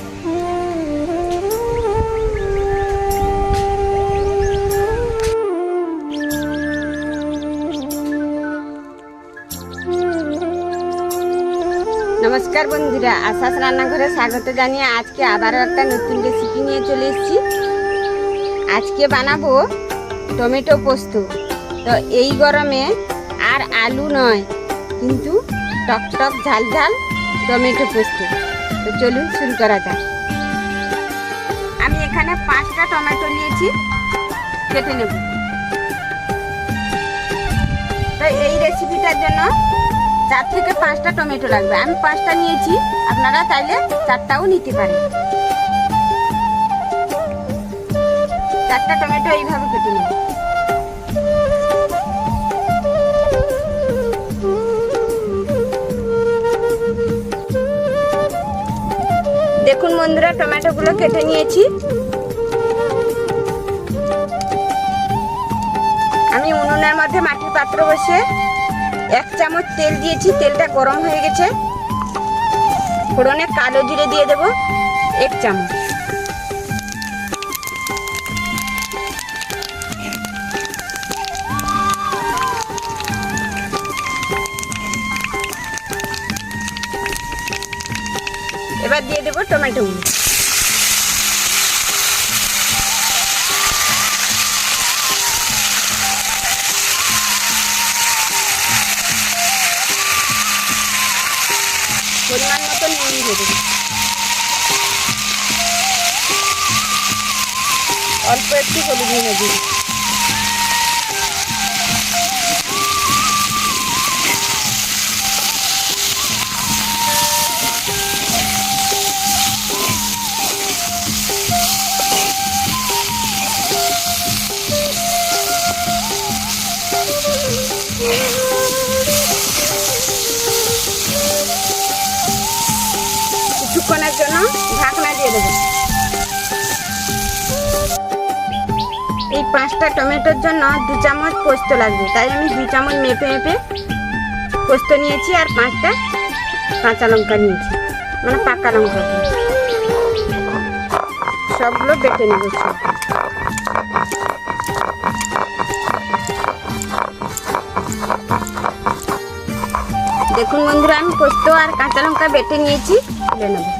নমস্কার বন্ধুরা, আশাস রান্নাঘরে স্বাগত জানিয়ে আজকে আবারও একটা নতুন রেসিপি নিয়ে চলে এসেছি। আজকে বানাবো টমেটো পোস্ত। তো এই গরমে আর আলু নয়, কিন্তু টক টক ঝাল ঝাল টমেটো পোস্ত তো চলুন শুরু করা যাক। আমি এখানে পাঁচটা টমেটো নিয়েছি, কেটে নেব। তো এই রেসিপিটার জন্য চার থেকে পাঁচটা টমেটো লাগবে। আমি পাঁচটা নিয়েছি, আপনারা চাইলে চারটাও নিতে পারেন। চারটা টমেটো এইভাবে কেটে নেব। বন্ধুরা টমেটোগুলো কেটে নিয়েছি। আমি উনুনের মধ্যে মাটির পাত্র বসে এক চামচ তেল দিয়েছি, তেলটা গরম হয়ে গেছে। ফোড়নে কালো জিরে দিয়ে দেব, এক চামচ। এবার দিয়ে দেবো টমেটোগুলো পরিমাণ মতো নুন দিয়ে দেবো। অল্প একটু হলুদ নিয়ে দিই কিছুক্ষণের জন্য ঢাকনা দিয়ে দেবো। এই পাঁচটা টমেটোর জন্য দু চামচ পোস্ত লাগবে। তাই আমি দু চামচ মেপে মেপে পোস্ত নিয়েছি আর পাঁচটা কাঁচা লঙ্কা নিয়েছি। মানে পাকা লঙ্কা। সবগুলো বেটে নেব দেখুন বন্ধুরা, আমি পোস্ত আর কাঁচা লঙ্কা বেটে নিয়েছি, তুলে নেব।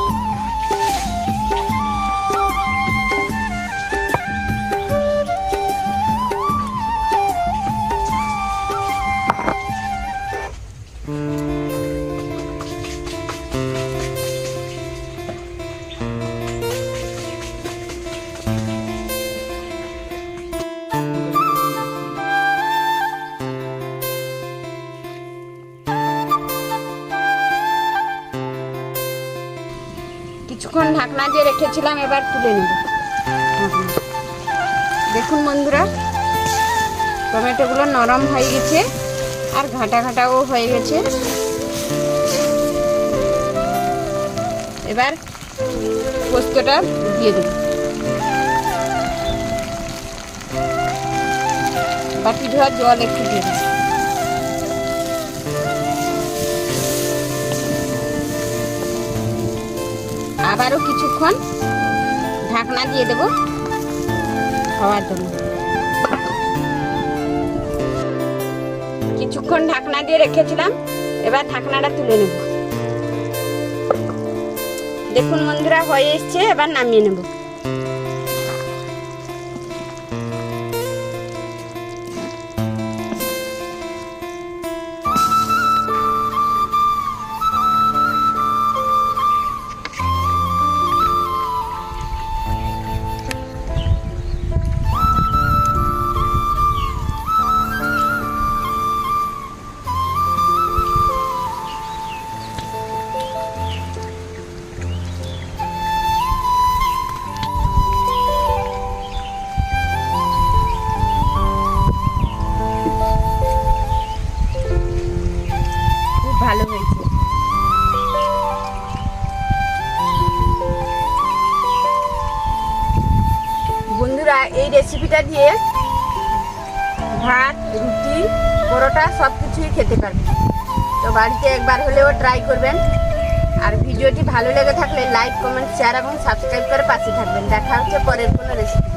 কিছুক্ষণ ঢাকনা দিয়ে রেখেছিলাম, এবার তুলে নেব। দেখুন বন্ধুরা, টমেটোগুলো নরম হয়ে গেছে আর ঘাটা ঘাটাও হয়ে গেছে। এবার পোস্তটা দিয়ে দেব। বাটি ধোয়া জল একটু দিয়ে দেব আবারও কিছুক্ষণ ঢাকনা দিয়ে দেব খাওয়ার জন্য। কিছুক্ষণ ঢাকনা দিয়ে রেখেছিলাম, এবার ঢাকনাটা তুলে নেব। দেখুন বন্ধুরা, হয়ে এসছে, এবার নামিয়ে নেব। এই রেসিপিটা দিয়ে ভাত, রুটি, পরোটা সব কিছুই খেতে পারবেন। তো বাড়িতে একবার হলেও ট্রাই করবেন। আর ভিডিওটি ভালো লেগে থাকলে লাইক কমেন্ট শেয়ার এবং সাবস্ক্রাইব করে পাশে থাকবেন। দেখা হচ্ছে পরের কোনো রেসিপি